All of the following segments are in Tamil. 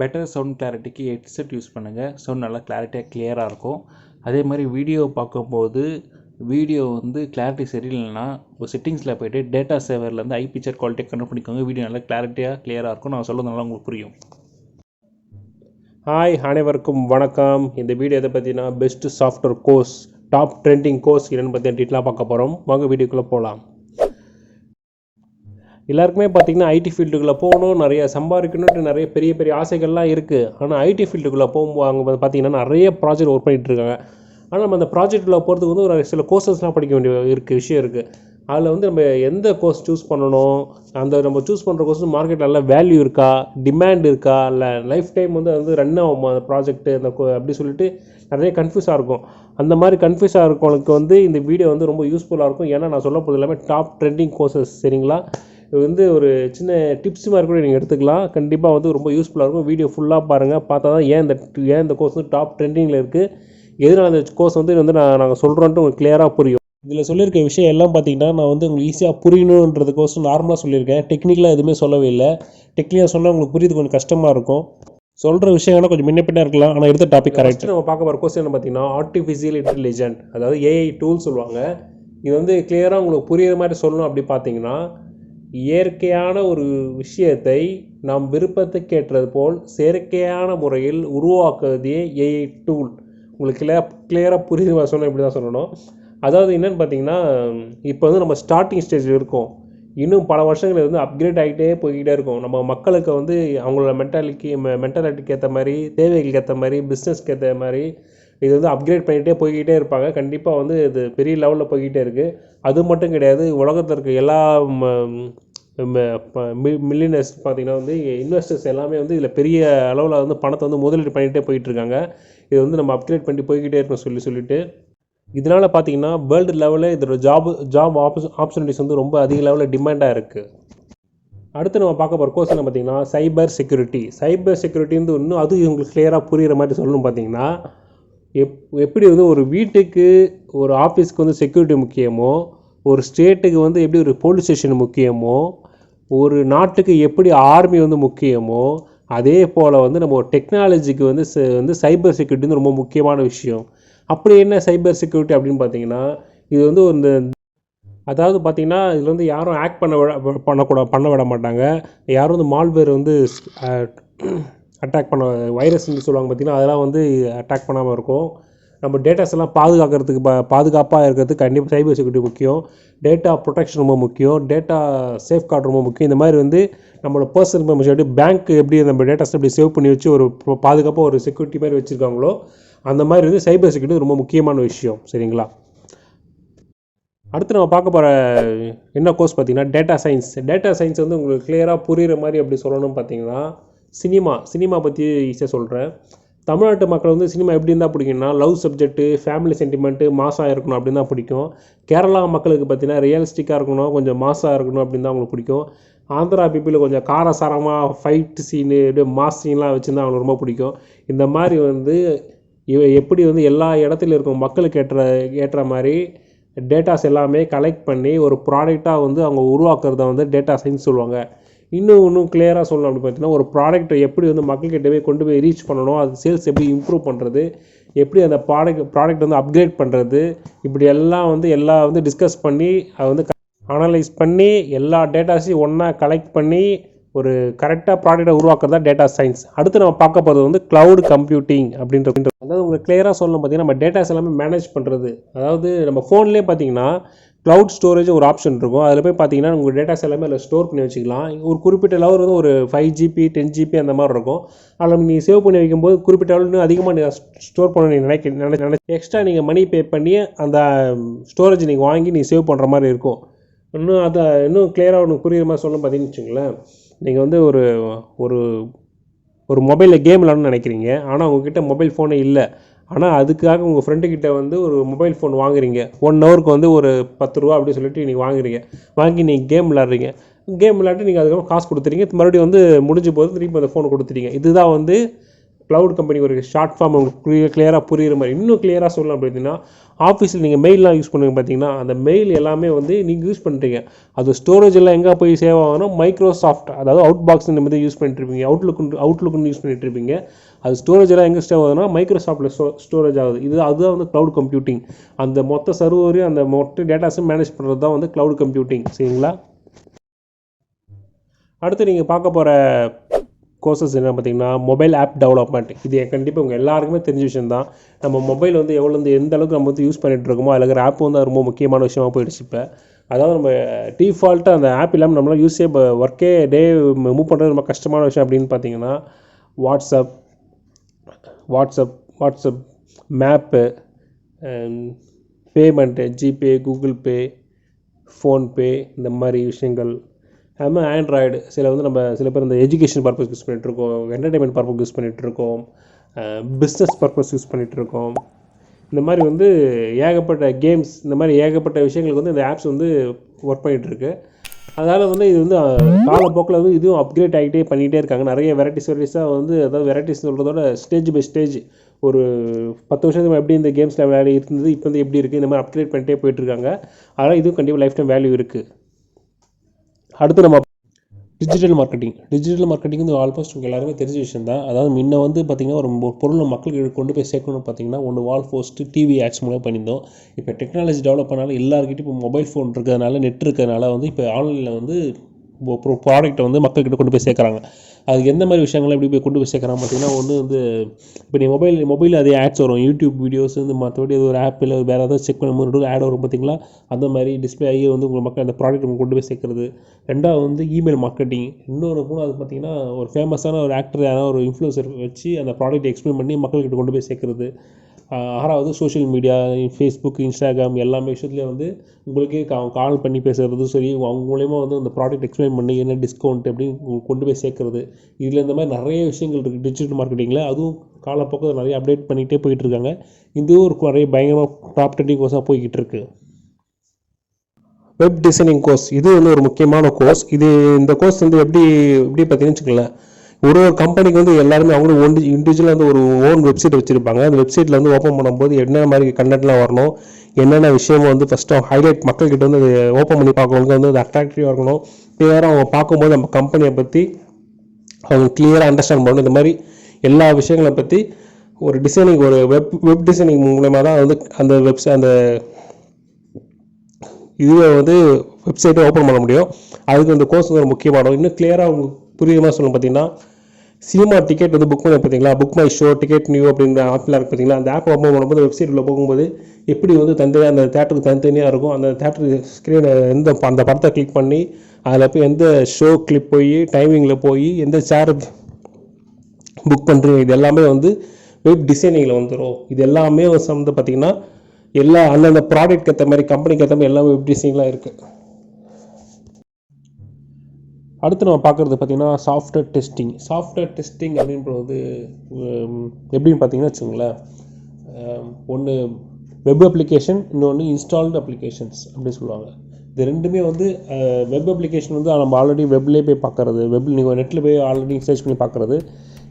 பெட்டர் சவுண்ட் கிளாரிட்டிக்கு ஹெட்செட் யூஸ் பண்ணுங்கள் சவுண்ட் நல்லா கிளாரிட்டியாக கிளியராக இருக்கும். அதே மாதிரி வீடியோ பார்க்கும்போது வீடியோ வந்து கிளாரிட்டி சரியில்லைன்னா ஒரு செட்டிங்ஸில் போய்ட்டு டேட்டா சேவர்லேருந்து ஐ பிக்சர் குவாலிட்டியை கன்வெர்ட் பண்ணிக்கோங்க. வீடியோ நல்லா கிளாரிட்டியாக கிளியராக இருக்கும். நான் சொல்கிறது நல்லா உங்களுக்கு புரியும். ஹாய் அனைவருக்கும் வணக்கம். இந்த வீடியோ எதை பற்றினா best software course top trending course என்னென்னு பற்றி டீட்டெயிலாக பார்க்க போகிறோம் வாங்க வீடியோக்குள்ளே போகலாம் எல்லாருக்குமே பார்த்தீங்கன்னா ஐடி ஃபீல்டுக்குள்ளே போகணும் நிறைய சம்பாதிக்கணுன்ட்டு நிறைய பெரிய பெரிய ஆசைகள்லாம் இருக்குது ஆனால் ஐடி ஃபீல்டுக்குள்ளே போகும்போது அவங்க வந்து நிறைய ப்ராஜெக்ட் ஒர்க் பண்ணிகிட்டு இருக்காங்க. ஆனால் நம்ம அந்த ப்ராஜெக்ட்டில் போகிறதுக்கு வந்து ஒரு சில கோர்சஸ்லாம் படிக்க வேண்டிய இருக்குது விஷயம் இருக்குது அதில் வந்து நம்ம எந்த கோர்ஸ் சூஸ் பண்ணணும்? அந்த நம்ம சூஸ் பண்ணுற கோர்ஸ் மார்க்கெட்டில் நல்ல வேல்யூ இருக்கா? டிமாண்ட் இருக்கா? இல்லை லைஃப் டைம் வந்து அது வந்து ரன் ஆகும்? அந்த ப்ராஜெக்ட்டு அந்த அப்படி சொல்லிட்டு நிறைய கன்ஃபியூஸாக இருக்கும். அந்த மாதிரி கன்ஃபியூஸாக இருக்கவங்களுக்கு வந்து இந்த வீடியோ வந்து ரொம்ப யூஸ்ஃபுல்லாக இருக்கும். ஏன்னா நான் சொல்ல போகிறது எல்லாமே டாப் ட்ரெண்டிங் கோர்சஸ் சரிங்களா? இது வந்து ஒரு சின்ன டிப்ஸ் மாதிரி கூட நீங்கள் எடுத்துக்கலாம். கண்டிப்பாக வந்து ரொம்ப யூஸ்ஃபுல்லாக இருக்கும். வீடியோ ஃபுல்லாக பாருங்கள் பார்த்தா தான் ஏன் இந்த ஏன் இந்த கோர்ஸ் வந்து டாப் ட்ரெண்டிங்கில் இருக்குது எதனால் அந்த கோர்ஸ் வந்து வந்து நான் நாங்கள் சொல்கிறோன்ட்டு உங்களுக்கு கிளியராக புரியும். இதில் சொல்லியிருக்க விஷயம் எல்லாம் பார்த்தீங்கன்னா நான் வந்து உங்களுக்கு ஈஸியாக புரியணுன்றதுக்கோசம் நார்மலாக சொல்லியிருக்கேன். டெக்னிக்கலாக எதுவுமே சொல்லவே இல்லை. டெக்னிக்கலாக சொன்னால் உங்களுக்கு புரியுது கொஞ்சம் கஷ்டமாக இருக்கும். சொல்கிற விஷயங்கள்லாம் கொஞ்சம் முன்ன இருக்கலாம். ஆனால் எடுத்த டாபிக் கரெக்ட் நம்ம பார்க்க போகிற கொஸ்டின் என்ன பார்த்தீங்கன்னா ஆர்டிஃபிஷியல் இன்டெலிஜென்ட் அதாவது ஏஐ டூல் சொல்லுவாங்க. இது வந்து கிளியராக உங்களுக்கு புரியுற மாதிரி சொல்லணும் அப்படி பார்த்தீங்கன்னா இயற்கையான ஒரு விஷயத்தை நாம் விருப்பத்துக்கேற்றது போல் செயற்கையான முறையில் உருவாக்குவதே ஏஐ டூல் உங்களுக்கு கிளியர் கிளியராக புரியுது சொன்னால் இப்படி தான் சொல்லணும். அதாவது என்னென்னு பார்த்தீங்கன்னா இப்போ வந்து நம்ம ஸ்டார்டிங் ஸ்டேஜில் இருக்கோம். இன்னும் பல வருஷங்கள் வந்து அப்கிரேட் ஆகிட்டே போய்கிட்டே இருக்கும். நம்ம மக்களுக்கு வந்து அவங்களோட மென்டாலிட்டி மென்டாலிட்டிக்கு ஏற்ற மாதிரி தேவைகளுக்கு ஏற்ற மாதிரி பிஸ்னஸ்க்கு ஏற்ற மாதிரி இது வந்து அப்கிரேட் பண்ணிகிட்டே போய்கிட்டே இருப்பாங்க. கண்டிப்பாக வந்து இது பெரிய லெவலில் போய்கிட்டே இருக்குது அது மட்டும் கிடையாது உலகத்தில் இருக்க எல்லா மில்லியனர்ஸ் பார்த்தீங்கன்னா வந்து இன்வெஸ்டர்ஸ் எல்லாமே வந்து இதில் பெரிய அளவில் வந்து பணத்தை வந்து முதலீடு பண்ணிகிட்டே போயிட்டுருக்காங்க இது வந்து நம்ம அப்கிரேட் பண்ணி போய்கிட்டே இருக்கணும் சொல்லி சொல்லிட்டு. இதனால் பார்த்தீங்கன்னா வேர்ல்டு லெவலில் இதோட ஜாப் ஜாப் ஆப்ஷன் ஆப்பர்ச்சுனிட்டிஸ் வந்து ரொம்ப அதிக லெவலில் டிமாண்டாக இருக்குது அடுத்து நம்ம பார்க்க போகிற கோர்ஸ் என்ன பார்த்தீங்கன்னா சைபர் செக்யூரிட்டி சைபர் செக்யூரிட்டின்னு இன்னும் அது உங்களுக்கு கிளியராக புரிகிற மாதிரி சொல்லணும் பார்த்தீங்கன்னா எப் எப்படி வந்து ஒரு வீட்டுக்கு ஒரு ஆஃபீஸ்க்கு வந்து செக்யூரிட்டி முக்கியமோ ஒரு ஸ்டேட்டுக்கு வந்து எப்படி ஒரு போலீஸ் ஸ்டேஷன் முக்கியமோ ஒரு நாட்டுக்கு எப்படி ஆர்மி வந்து முக்கியமோ அதே போல் வந்து நம்ம ஒரு டெக்னாலஜிக்கு வந்து வந்து சைபர் செக்யூரிட்டி வந்து ரொம்ப முக்கியமான விஷயம். அப்படி என்ன சைபர் செக்யூரிட்டி அப்படின்னு பார்த்தீங்கன்னா இது வந்து இந்த அதாவது பார்த்திங்கன்னா இதில் வந்து யாரும் ஆக்ட் பண்ண விட பண்ணக்கூட பண்ண விட மாட்டாங்க. யாரும் வந்து மால்வேர் வந்து அட்டாக் பண்ண வைரஸ்ன்னு சொல்லுவாங்க பார்த்தீங்கன்னா அதெல்லாம் வந்து அட்டாக் பண்ணாமல் இருக்கும். நம்ம டேட்டாஸ் எல்லாம் பாதுகாக்கிறதுக்கு பா பாதுகாப்பாக இருக்கிறதுக்கு கண்டிப்பாக சைபர் செக்யூரிட்டி முக்கியம். டேட்டா ப்ரொடெக்ஷன் ரொம்ப முக்கியம். டேட்டா சேஃப்கார்டு ரொம்ப முக்கியம். இந்த மாதிரி வந்து நம்மளோட பர்சனல் இன்ஃபர்மேஷன் பேங்க் எப்படி நம்ம டேட்டாஸ் எப்படி சேவ் பண்ணி வச்சு ஒரு பாதுகாப்பாக ஒரு செக்யூரிட்டி மாதிரி வச்சுருக்காங்களோ அந்த மாதிரி வந்து சைபர் செக்யூரிட்டி ரொம்ப முக்கியமான விஷயம். சரிங்களா? அடுத்து நம்ம பார்க்க போகிற என்ன கோர்ஸ் பார்த்தீங்கன்னா டேட்டா சயின்ஸ் டேட்டா சயின்ஸ் வந்து உங்களுக்கு கிளியராக புரிகிற மாதிரி அப்படி சொல்லணும்னு பார்த்தீங்கன்னா சினிமா சினிமா பற்றி ஈஸியாக சொல்கிறேன் தமிழ்நாட்டு மக்கள் வந்து சினிமா எப்படி இருந்தால் பிடிக்கும்னா லவ் சப்ஜெக்ட்டு ஃபேமிலி சென்டிமெண்ட்டு மாசாக இருக்கணும் அப்படின்னு தான் பிடிக்கும். கேரளா மக்களுக்கு பார்த்தீங்கன்னா ரியலிஸ்டிக்காக இருக்கணும் கொஞ்சம் மாசாக இருக்கணும் அப்படின்னு தான் அவங்களுக்கு பிடிக்கும். ஆந்திரா பீப்புள் கொஞ்சம் காரசாரமாக ஃபைட் சீனு அப்படியே மாஸ் சீன்லாம் வச்சுருந்தா அவங்களுக்கு ரொம்ப பிடிக்கும். இந்த மாதிரி வந்து இவ எப்படி வந்து எல்லா இடத்துல இருக்கும் மக்களுக்கு ஏற்ற ஏற்ற மாதிரி டேட்டாஸ் எல்லாமே கலெக்ட் பண்ணி ஒரு ப்ராடக்டாக வந்து அவங்க உருவாக்குறத வந்து டேட்டா சயின்ஸ் சொல்லுவாங்க. இன்னும் இன்னும் கிளியராக சொல்லணும் அப்படின்னு பார்த்தீங்கன்னா ஒரு ப்ராடக்ட்டை எப்படி வந்து மக்கள்கிட்ட போய் கொண்டு போய் ரீச் பண்ணணும் அது சேல்ஸ் எப்படி இம்ப்ரூவ் பண்ணுறது எப்படி அந்த ப்ராடக்ட் ப்ராடக்ட் வந்து அப்கிரேட் பண்ணுறது இப்படி எல்லாம் வந்து எல்லாம் வந்து டிஸ்கஸ் பண்ணி அதை வந்து அனலைஸ் பண்ணி எல்லா டேட்டாஸையும் ஒன்றா கலெக்ட் பண்ணி ஒரு கரெக்டாக ப்ராடக்டை உருவாக்குறது டேட்டா சயின்ஸ் அடுத்து நம்ம பார்க்க போகிறது வந்து க்ளவுட் கம்ப்யூட்டிங் அப்படின்ற அப்படின்ற- அதாவது உங்களுக்கு கிளியராக சொல்லணும் பார்த்தீங்கன்னா நம்ம டேட்டாஸ் எல்லாமே மேனேஜ் பண்ணுறது அதாவது நம்ம ஃபோன்லேயே பார்த்தீங்கன்னா க்ளவுட் ஸ்டோரேஜ் ஒரு ஆப்ஷன் இருக்கும். அதில் போய் பார்த்தீங்கன்னா உங்கள் டேட்டாஸ் எல்லாமே அதில் ஸ்டோர் பண்ணி வச்சுக்கலாம். ஒரு குறிப்பிட்ட லெவல் வந்து ஒரு ஃபைவ் ஜிபி டென் ஜிபி அந்த மாதிரி இருக்கும். அதில் நீங்கள் சேவ் பண்ணி வைக்கும்போது குறிப்பிட்ட லெவல் இன்னும் அதிகமாக நீங்கள் ஸ்டோர் பண்ண நீங்கள் நினைக்க நினை நினை எக்ஸ்ட்ரா நீங்கள் மணி பே பண்ணி அந்த ஸ்டோரேஜ் நீங்கள் வாங்கி நீங்கள் சேவ் பண்ணுற மாதிரி இருக்கும். இன்னும் அதை இன்னும் கிளியராக ஒன்று புரியுற மாதிரி சொல்லணும் பார்த்தீங்கன்னு வச்சுங்களேன் நீங்கள் வந்து ஒரு ஒரு ஒரு மொபைலில் கேம் விளாடணும்னு நினைக்கிறீங்க. ஆனால் உங்ககிட்ட மொபைல் ஃபோனே இல்லை. ஆனால் அதுக்காக உங்கள் ஃப்ரெண்டுக்கிட்ட வந்து ஒரு மொபைல் ஃபோன் வாங்குறீங்க. ஒன் ஹவருக்கு வந்து ஒரு பத்து ரூபா அப்படி சொல்லிட்டு நீங்கள் வாங்குறீங்க. வாங்கி நீங்கள் கேம் விளாட்றீங்க கேம் விளாட்டு நீங்கள் அதுக்கப்புறம் காசு கொடுத்துறீங்க. மறுபடியும் வந்து முடிஞ்ச போது திருப்பி அந்த ஃபோன் கொடுத்துறீங்க இதுதான் வந்து க்ளவுட் கம்பெனி ஒரு ஷார்ட் ஃபார்ம் உங்களுக்கு புரிய கிளியராக புரிகிற மாதிரி இன்னும் கிளியராக சொல்லலாம் அப்படின்னா ஆஃபீஸில் நீங்கள் மெயிலெலாம் யூஸ் பண்ணுங்க பார்த்தீங்கன்னா அந்த மெயில் எல்லாமே வந்து நீங்கள் யூஸ் பண்ணுறீங்க அது ஸ்டோரேஜ் எல்லாம் எங்கே போய் சேவ் ஆகணும் மைக்ரோசாஃப்ட் அதாவது அவுட் பாக்ஸ் இந்த மாதிரி யூஸ் பண்ணிட்டு இருப்பீங்க. அவுட்லுக் அவுட்லுக்குன்னு யூஸ் பண்ணிட்டு இருப்பீங்க. அது ஸ்டோரேஜ் எல்லாம் எங்கே சேவ் ஆகுதுன்னா மைக்ரோசாஃப்ட்டில் ஸ்டோ ஸ்டோரேஜ் ஆகுது. இது அதுதான் வந்து க்ளவுட் கம்ப்யூட்டிங் அந்த மொத்த சர்வரையும் அந்த மொத்த டேட்டாஸும் மேனேஜ் பண்ணுறது தான் வந்து க்ளவுட் கம்ப்யூட்டிங் சரிங்களா? அடுத்து நீங்கள் பார்க்க போகிற கோர்சஸ் என்ன பார்த்தீங்கன்னா மொபைல் ஆப் டெவலப்மெண்ட் இது கண்டிப்பாக உங்கள் எல்லாருக்குமே தெரிஞ்ச விஷயம் தான் நம்ம மொபைல் வந்து எவ்வளோ வந்து எந்த அளவுக்கு நம்ம வந்து யூஸ் பண்ணிகிட்டு இருக்கோமோ அதில் இருக்கிற ஆப் வந்து ரொம்ப முக்கியமான விஷயமாக போயிடுச்சு இப்போ. அதாவது நம்ம டிஃபால்ட்டாக அந்த ஆப் இல்லாமல் நம்மளால் யூஸே இப்போ ஒர்க்கே டே மூவ் பண்ணுறது ரொம்ப கஷ்டமான விஷயம் அப்படின்னு பார்த்தீங்கன்னா WhatsApp WhatsApp WhatsApp map payment GPay Google Pay PhonePe இந்த மாதிரி விஷயங்கள். அது மாதிரி ஆண்ட்ராய்டு சில வந்து நம்ம சில பேர் இந்த எஜுகேஷன் பர்பஸ் யூஸ் பண்ணிகிட்ருக்கோம் என்டர்டைன்மெண்ட் பர்பஸ் யூஸ் பண்ணிகிட்ருக்கோம் பிஸ்னஸ் பர்பஸ் யூஸ் பண்ணிகிட்ருக்கோம் இந்த மாதிரி வந்து ஏகப்பட்ட கேம்ஸ் இந்த மாதிரி ஏகப்பட்ட விஷயங்களுக்கு வந்து இந்த ஆப்ஸ் வந்து ஒர்க் பண்ணிகிட்ருக்கு அதனால் வந்து இது வந்து காலப்போக்கில் வந்து இதுவும் அப்கிரேட் ஆகிட்டே பண்ணிகிட்டே இருக்காங்க. நிறைய வெரைட்டிஸ் வெரைட்டிஸாக வந்து அதாவது வெரைட்டிஸ் சொல்கிறதோட ஸ்டேஜ் பை ஸ்டேஜ் ஒரு பத்து வருஷத்துக்கு எப்படி இந்த கேம்ஸில் விளையாடி இருந்தது இப்போ வந்து எப்படி இருக்குது இந்த மாதிரி அப்கிரேட் பண்ணிட்டே போயிட்டுருக்காங்க. அதனால் இதுவும் கண்டிப்பாக லைஃப் டைம் வேல்யூ இருக்குது அடுத்து நம்ம டிஜிட்டல் மார்க்கெட்டிங் டிஜிட்டல் மார்க்கெட்டிங் வந்து ஆல்மோஸ்ட் உங்களுக்கு எல்லாருமே தெரிஞ்ச விஷயம் தான் அதாவது முன்ன வந்து பார்த்திங்கன்னா ஒரு ஒரு பொருளை மக்களுக்கு கொண்டு போய் சேர்க்கணும்னு பார்த்தீங்கன்னா ஒன்று வால் போஸ்ட்டு டிவி ஆட்ஸ் மூலம் பண்ணியிருந்தோம். இப்போ டெக்னாலஜி டெவலப் பண்ணாலும் எல்லாருக்கிட்டையும் இப்போ மொபைல் ஃபோன் இருக்கிறதுனால நெட் இருக்கிறதுனால வந்து இப்போ ஆன்லைனில் வந்து ப்ராடக்ட்டை வந்து மக்கள்கிட்ட கொண்டு போய் சேர்க்குறாங்க. அதுக்கு எந்த மாதிரி விஷயங்களை எப்படி போய் கொண்டு போய் சேர்க்குறாங்க பார்த்தீங்கன்னா ஒன்று வந்து இப்போ நீ மொபைல் மொபைலில் அதே ஆட்ஸ் வரும். யூடியூப் வீடியோஸ் வந்து மற்றபடி அது ஒரு ஆப்பில் வேறு ஏதாவது செக் பண்ணும்போது ஆட் வரும் பார்த்தீங்களா? அந்த மாதிரி டிஸ்பிளே ஆகி வந்து உங்கள் மக்கள் அந்த ப்ராடக்ட் கொண்டு போய் சேர்க்குறது. ரெண்டாவது வந்து இமெயில் மார்க்கெட்டிங் இன்னொரு மூணாவது பார்த்தீங்கன்னா ஒரு ஃபேமஸான ஒரு ஆக்டர் யாராவது ஒரு இன்ஃப்ளூன்சர் வச்சு அந்த ப்ராடக்ட் எக்ஸ்பிளைன் பண்ணி மக்கள்கிட்ட கொண்டு போய் சேர்க்குறது. ஆறாவது சோஷியல் மீடியா ஃபேஸ்புக் இன்ஸ்டாகிராம் எல்லாமே விஷயத்துலேயும் வந்து உங்களுக்கே கா கால் பண்ணி பேசுகிறது சரி அவங்க மூலயமா வந்து அந்த ப்ராடக்ட் எக்ஸ்பிளைன் பண்ணி என்ன டிஸ்கவுண்ட் அப்படின்னு கொண்டு போய் சேர்க்குறது இதில் இந்த மாதிரி நிறைய விஷயங்கள் இருக்குது டிஜிட்டல் மார்க்கெட்டிங்கில் அதுவும் காலப்போக்கில் நிறைய அப்டேட் பண்ணிகிட்டே போயிட்டுருக்காங்க இதுவும் ஒரு நிறைய பயங்கரமாக டாப் ட்ரெண்டிங் கோர்ஸாக போய்கிட்டு இருக்குது வெப் டிசைனிங் கோர்ஸ் இது வந்து ஒரு முக்கியமான கோர்ஸ் இது இந்த கோர்ஸ் வந்து எப்படி எப்படி பார்த்தீங்கன்னு வச்சுக்கோங்களேன். ஒரு ஒரு கம்பெனிக்கு வந்து எல்லாருமே அவங்களும் ஒன் இண்டிவிஜுவலாக வந்து ஒரு ஓன் வெப்சைட் வச்சுருப்பாங்க. அந்த வெப்சைட்டில் வந்து ஓப்பன் பண்ணும்போது என்ன மாதிரி கண்டென்ட்லாம் வரணும் என்னென்ன விஷயமும் வந்து ஃபஸ்ட்டு ஹைலைட் மக்கள்கிட்ட வந்து அது ஓப்பன் பண்ணி பார்க்கறவங்க வந்து அது அட்ராக்டிவாக இருக்கணும். கிளியராக அவங்க பார்க்கும்போது நம்ம கம்பெனியை பற்றி அவங்க கிளியராக அண்டர்ஸ்டாண்ட் பண்ணணும். இந்த மாதிரி எல்லா விஷயங்களை பற்றி ஒரு டிசைனிங் ஒரு வெப் வெப் டிசைனிங் மூலயமா தான் வந்து அந்த வெப்சை அந்த இதுவே வந்து வெப்சைட்டை ஓப்பன் பண்ண முடியும். அதுக்கு இந்த கோர்ஸ் வந்து ஒரு முக்கியமானது. இன்னும் கிளியராக அவங்க புரியுமா சொல்லணும் பார்த்தீங்கன்னா? சினிமா டிக்கெட் வந்து புக் பண்ணி பார்த்தீங்களா? Book my show ticket new அப்படின்ற ஆப்பில் இருக்கு பார்த்தீங்களா? அந்த ஆப் ஓப்பன் பண்ணும்போது வெப்சைட் உள்ள போகும்போது எப்படி வந்து தனித்தனியாக அந்த தேட்டருக்கு தனித்தனியாக இருக்கும்? அந்த தேட்டர் ஸ்க்ரீனை எந்த அந்த படத்தை கிளிக் பண்ணி அதில் போய் எந்த ஷோ கிளிப் போய் டைமிங்கில் போய் எந்த சேர் புக் பண்ணுறீங்க இது எல்லாமே வந்து வெப் டிசைனிங்கில் வந்துடும் இது எல்லாமே வந்து பார்த்தீங்கன்னா எல்லா அந்தந்த ப்ராடக்ட் ஏற்ற மாதிரி கம்பெனிக்கு ஏற்ற மாதிரி எல்லாமே வெப் டிசைனிங்லாம் இருக்குது அடுத்து நம்ம பார்க்குறது பார்த்திங்கன்னா சாஃப்ட்வேர் டெஸ்டிங் சாஃப்ட்வேர் டெஸ்டிங் அப்படின்றது எப்படின்னு பார்த்தீங்கன்னா வச்சுங்களேன் ஒன்று வெப் அப்ளிகேஷன் இன்னொன்று இன்ஸ்டால்டு அப்ளிகேஷன்ஸ் அப்படின்னு சொல்லுவாங்க. இது ரெண்டுமே வந்து வெப் அப்ளிகேஷன் வந்து நம்ம ஆல்ரெடி வெப்லேயே போய் பார்க்குறது. வெப் நீங்கள் நெட்டில் போய் ஆல்ரெடி சர்ச் பண்ணி பார்க்குறது.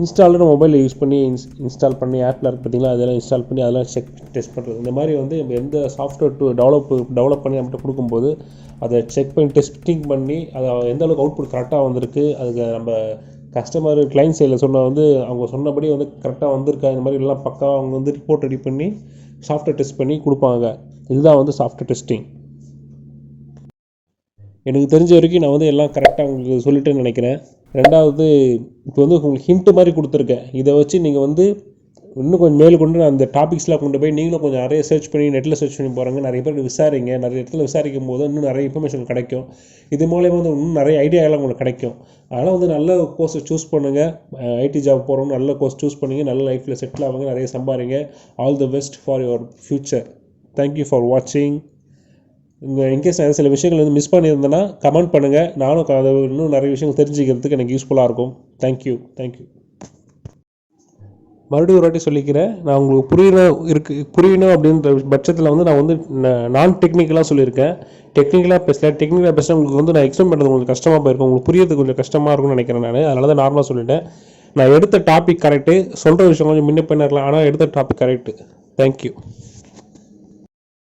இன்ஸ்டால்டு மொபைலில் யூஸ் பண்ணி இன்ஸ் இன்ஸ்டால் பண்ணி ஆப்பில் இருக்குது பார்த்தீங்களா? அதெல்லாம் இன்ஸ்டால் பண்ணி அதெல்லாம் செக் டெஸ்ட் பண்ணுறது இந்த மாதிரி வந்து நம்ம எந்த சாஃப்ட்வேர் டு டெவலப் டெவலப் பண்ணி நம்மகிட்ட கொடுக்கும்போது அதை செக் பண்ணி டெஸ்டிங் பண்ணி அதை எந்த அளவுக்கு அவுட்புட் கரெக்டாக வந்திருக்கு அதுக்கு நம்ம கஸ்டமர் கிளைண்ட் சைடில் சொன்ன வந்து அவங்க சொன்னபடி வந்து கரெக்டாக வந்திருக்கா இந்த மாதிரி எல்லாம் பக்காவாக அவங்க வந்து ரிப்போர்ட் ரெடி பண்ணி சாஃப்ட்வேர் டெஸ்ட் பண்ணி கொடுப்பாங்க. இதுதான் வந்து சாஃப்ட்வேர் டெஸ்டிங் எனக்கு தெரிஞ்ச வரைக்கும் நான் வந்து எல்லாம் கரெக்டாக உங்களுக்கு சொல்லிட்டேன்னு நினைக்கிறேன். ரெண்டாவது இப்போ வந்து உங்களுக்கு ஹிண்ட்டு மாதிரி கொடுத்துருக்கேன். இதை வச்சு நீங்கள் வந்து இன்னும் கொஞ்சம் மேல் கொண்டு நான் அந்த டாபிக்ஸ்லாம் கொண்டு போய் நீங்களும் கொஞ்சம் நிறைய சர்ச் பண்ணி நெட்டில் சர்ச் பண்ணி போகிறாங்க நிறைய பேர் விசாரிங்க. நிறைய இடத்துல விசாரிக்கும் போது இன்னும் நிறைய இன்ஃபர்மேஷன் கிடைக்கும். இது மூலயமா வந்து இன்னும் நிறைய ஐடியாலாம் உங்களுக்கு கிடைக்கும். அதனால் வந்து நல்ல கோர்ஸை சூஸ் பண்ணுங்கள் ஐடி ஜாப் போகிறவங்க நல்ல கோர்ஸ் சூஸ் பண்ணுங்கள் நல்ல லைஃப்பில் செட்டில் ஆகுங்க நிறைய சம்பாதிங்க. All the best for your future thank you for வாட்சிங் இந்த இன்கேஸ் நான் சில விஷயங்கள் வந்து மிஸ் பண்ணியிருந்தேன்னா கமெண்ட் பண்ணுங்கள் நானும் அதை இன்னும் நிறைய விஷயங்கள் தெரிஞ்சுக்கிறதுக்கு எனக்கு யூஸ்ஃபுல்லாக இருக்கும். தேங்க்யூ தேங்க்யூ மறுபடியும் ஒரு வாட்டி சொல்லிக்கிறேன். நான் உங்களுக்கு புரியணும் இருக்கு புரியணும் அப்படின்ற பட்சத்தில் வந்து நான் வந்து நான் டெக்னிக்கலாக சொல்லியிருக்கேன். டெக்னிக்கலாக பேசல டெக்னிக்கலாக பேசினா உங்களுக்கு வந்து நான் எக்ஸ்பிளைன் பண்ணுறது உங்களுக்கு கஷ்டமாக போயிருக்கும். உங்களுக்கு புரியறது கொஞ்சம் கஷ்டமாக இருக்கும்னு நினைக்கிறேன் நான். அதனால தான் நார்மலாக சொல்லிட்டேன். நான் எடுத்த டாபிக் கரெக்டு சொல்கிற விஷயம் கொஞ்சம் முன்ன பின்ன இருக்கலாம். ஆனால் எடுத்த டாபிக் கரெக்டு தேங்க்யூ